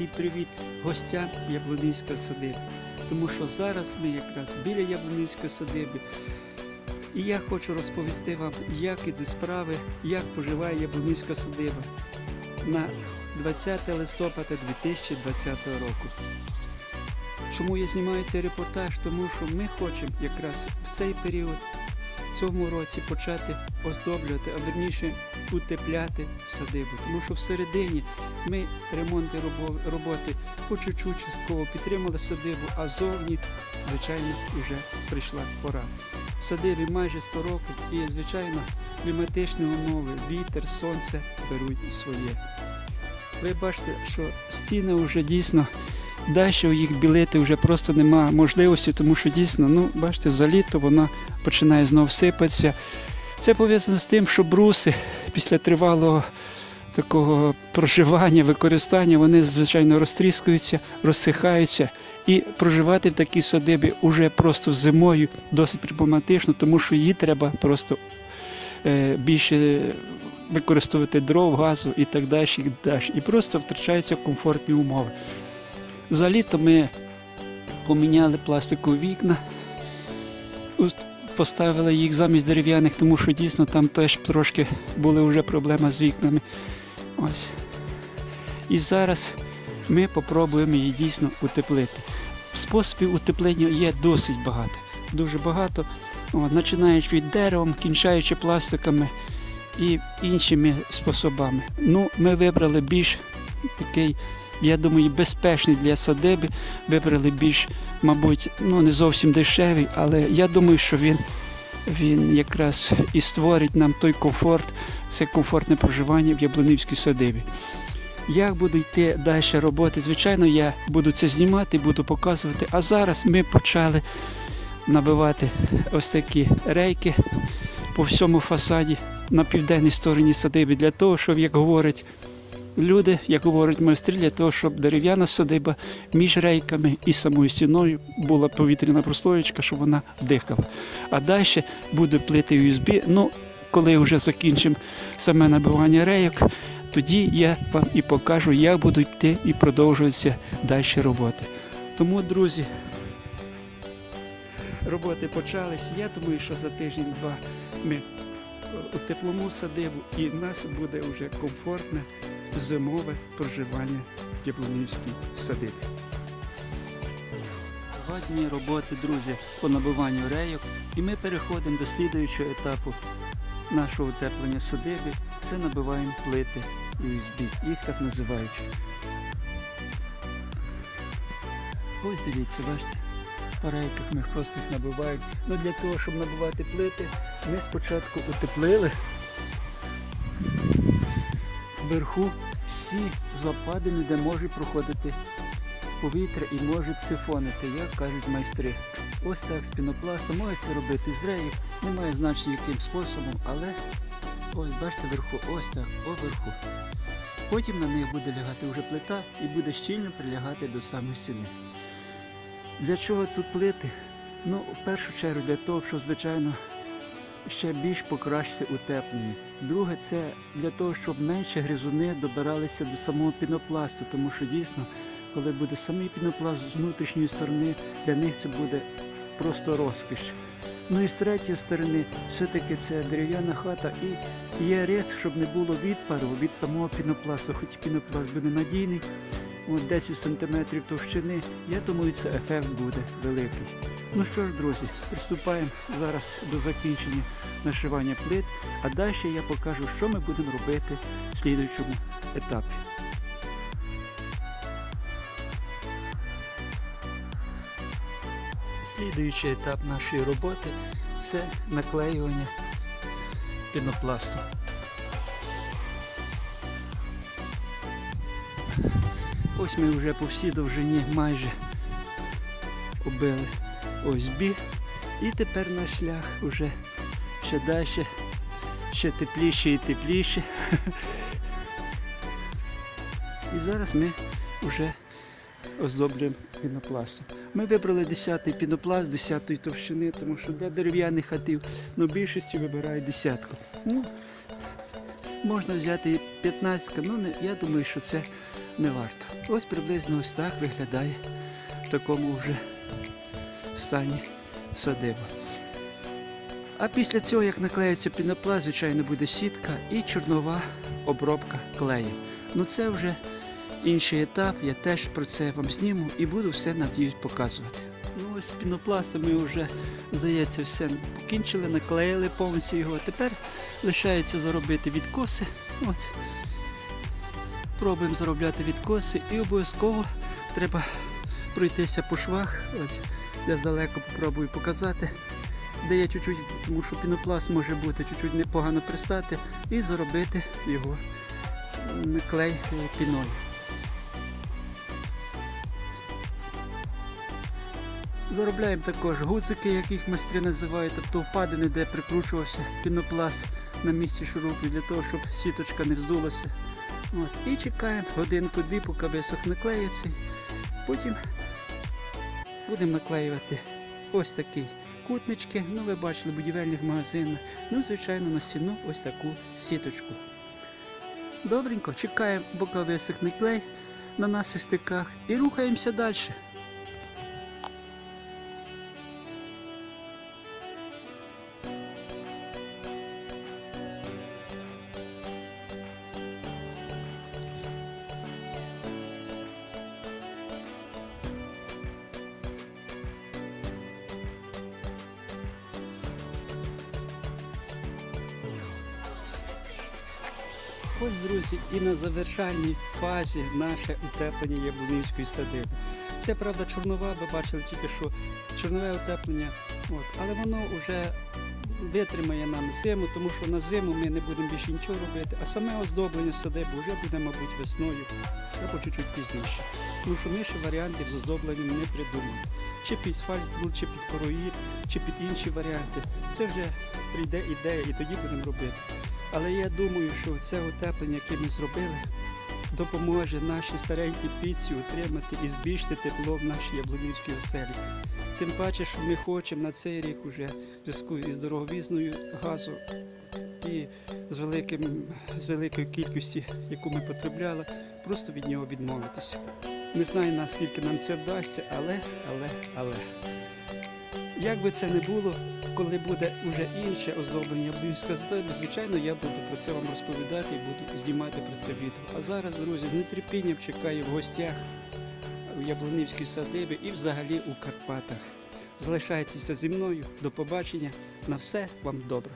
великий привіт гостям Яблунівської садиби. Тому що зараз ми якраз біля Яблунівської садиби. І я хочу розповісти вам, як ідуть справи, як поживає Яблунівська садиба на 20 листопада 2020 року. Чому я знімаю цей репортаж? Тому що ми хочемо якраз в цей період, в цьому році почати оздоблювати, а верніше утепляти садибу. Тому що всередині ми ремонти роботи по чуть-чуть частково підтримали садибу, а зовні, звичайно, вже прийшла пора. Садибі майже 100 років і, звичайно, кліматичні умови, вітер, сонце беруть своє. Ви бачите, що стіни вже дійсно далі їх білити вже просто немає можливості, тому що дійсно, ну, бачите, за літо вона починає знов сипатися. Це пов'язано з тим, що бруси після тривалого такого проживання, використання, вони звичайно розтріскуються, розсихаються. І проживати в такій садибі уже просто зимою досить проблематично, тому що її треба просто е, більше використовувати дров, газу і так далі. І, далі. і просто втрачаються комфортні умови. За літо ми поміняли пластикові вікна, поставили їх замість дерев'яних, тому що дійсно там теж трошки були вже проблеми з вікнами. Ось. І зараз ми попробуємо її дійсно утеплити. Способів утеплення є досить багато. Дуже багато. От, починаючи від деревом, кінчаючи пластиками і іншими способами. Ну, ми вибрали більш такий, я думаю, безпечний для садиби. Вибрали більш, мабуть, ну не зовсім дешевий, але я думаю, що він, він якраз і створить нам той комфорт, це комфортне проживання в Яблунівській садибі. Як буду йти далі роботи, звичайно, я буду це знімати, буду показувати. А зараз ми почали набивати ось такі рейки по всьому фасаді на південній стороні садиби, для того, щоб, як говорять люди, як говорять майстри, для того, щоб дерев'яна садиба між рейками і самою стіною була повітряна прослоєчка, щоб вона дихала. А далі буде плити USB. Ну, коли вже закінчимо саме набивання рейок, тоді я вам і покажу, як будуть йти і продовжуватися далі роботи. Тому, друзі, роботи почались. Я думаю, що за тиждень-два ми е, утеплимо садибу і в нас буде вже комфортне зимове проживання в Яблунівській садибі. Два дні роботи, друзі, по набиванню рейок, і ми переходимо до слідуючого етапу нашого утеплення садиби. Це набиваємо плити USB. Їх так називають. Ось дивіться, бачите, по рейках ми просто їх набиваємо. Ну для того, щоб набивати плити, ми спочатку утеплили вверху всі западини, де може проходити повітря і може сифонити, як кажуть майстри. Ось так з пінопласту може це робити з рейок, немає значення яким способом, але ось бачите вверху, ось так, поверху. Потім на них буде лягати вже плита і буде щільно прилягати до самої стіни. Для чого тут плити? Ну, в першу чергу для того, щоб, звичайно, ще більш покращити утеплення. Друге, це для того, щоб менше гризуни добиралися до самого пінопласту, тому що дійсно, коли буде самий пінопласт з внутрішньої сторони, для них це буде просто розкіш. Ну і з третьої сторони, все-таки це дерев'яна хата і є риск, щоб не було відпару від самого пінопласту, хоч пінопласт буде надійний, от 10 см товщини, я думаю, це ефект буде великий. Ну що ж, друзі, приступаємо зараз до закінчення нашивання плит, а далі я покажу, що ми будемо робити в слідуючому етапі. Слідуючий етап нашої роботи це наклеювання пінопласту. Ось ми вже по всій довжині майже оббили ОСБ. І тепер наш шлях вже ще далі, ще тепліше і тепліше. І зараз ми вже оздоблюємо пінопластом. Ми вибрали 10-й пінопласт 10-ї товщини, тому що для дерев'яних хатів ну, більшості вибирають десятку. Ну, можна взяти і 15, ну не, я думаю, що це не варто. Ось приблизно ось так виглядає в такому вже стані садиба. А після цього, як наклеїться пінопласт, звичайно, буде сітка і чорнова обробка клеєм. Ну це вже інший етап, я теж про це вам зніму і буду все, надіюсь, показувати. Ну ось з пінопластом ми вже, здається, все покінчили, наклеїли повністю його. Тепер лишається заробити відкоси. От. Пробуємо заробляти відкоси і обов'язково треба пройтися по швах. Ось я здалеку попробую показати, де я чуть-чуть, тому що пінопласт може бути чуть-чуть непогано пристати, і заробити його клей піною. Заробляємо також гудзики, як їх майстри називають, тобто впадини, де прикручувався пінопласт на місці шурупів, для того, щоб сіточка не вздулася. От. І чекаємо годинку дві, поки висохне клей цей. Потім будемо наклеювати ось такі кутнички. Ну, ви бачили будівельних магазинах. Ну, звичайно, на стіну ось таку сіточку. Добренько, чекаємо, поки висохне клей на наших стиках і рухаємося далі. Ось, друзі, і на завершальній фазі наше утеплення Яблунівської садиби. Це правда чорнова, ви бачили тільки що чорнове утеплення, от, але воно вже витримає нам зиму, тому що на зиму ми не будемо більше нічого робити, а саме оздоблення садиби вже буде, мабуть, весною або чуть-чуть пізніше. Тому що ми ще варіантів з оздобленням не придумали. Чи під фальцбрут, чи під короїд, чи під інші варіанти. Це вже прийде ідея і тоді будемо робити. Але я думаю, що це утеплення, яке ми зробили, допоможе нашій старенькій піці утримати і збільшити тепло в нашій яблунівській оселі. Тим паче, що ми хочемо на цей рік уже в зв'язку із дороговізною газу і з, великим, з великою кількістю, яку ми потребляли, просто від нього відмовитися. Не знаю, наскільки нам це вдасться, але, але, але. Як би це не було, коли буде вже інше оздоблення Яблунівської садиби, звичайно, я буду про це вам розповідати і буду знімати про це відео. А зараз, друзі, з нетерпінням чекаю в гостях у Яблунівській садибі і взагалі у Карпатах. Залишайтеся зі мною. До побачення. На все вам добре.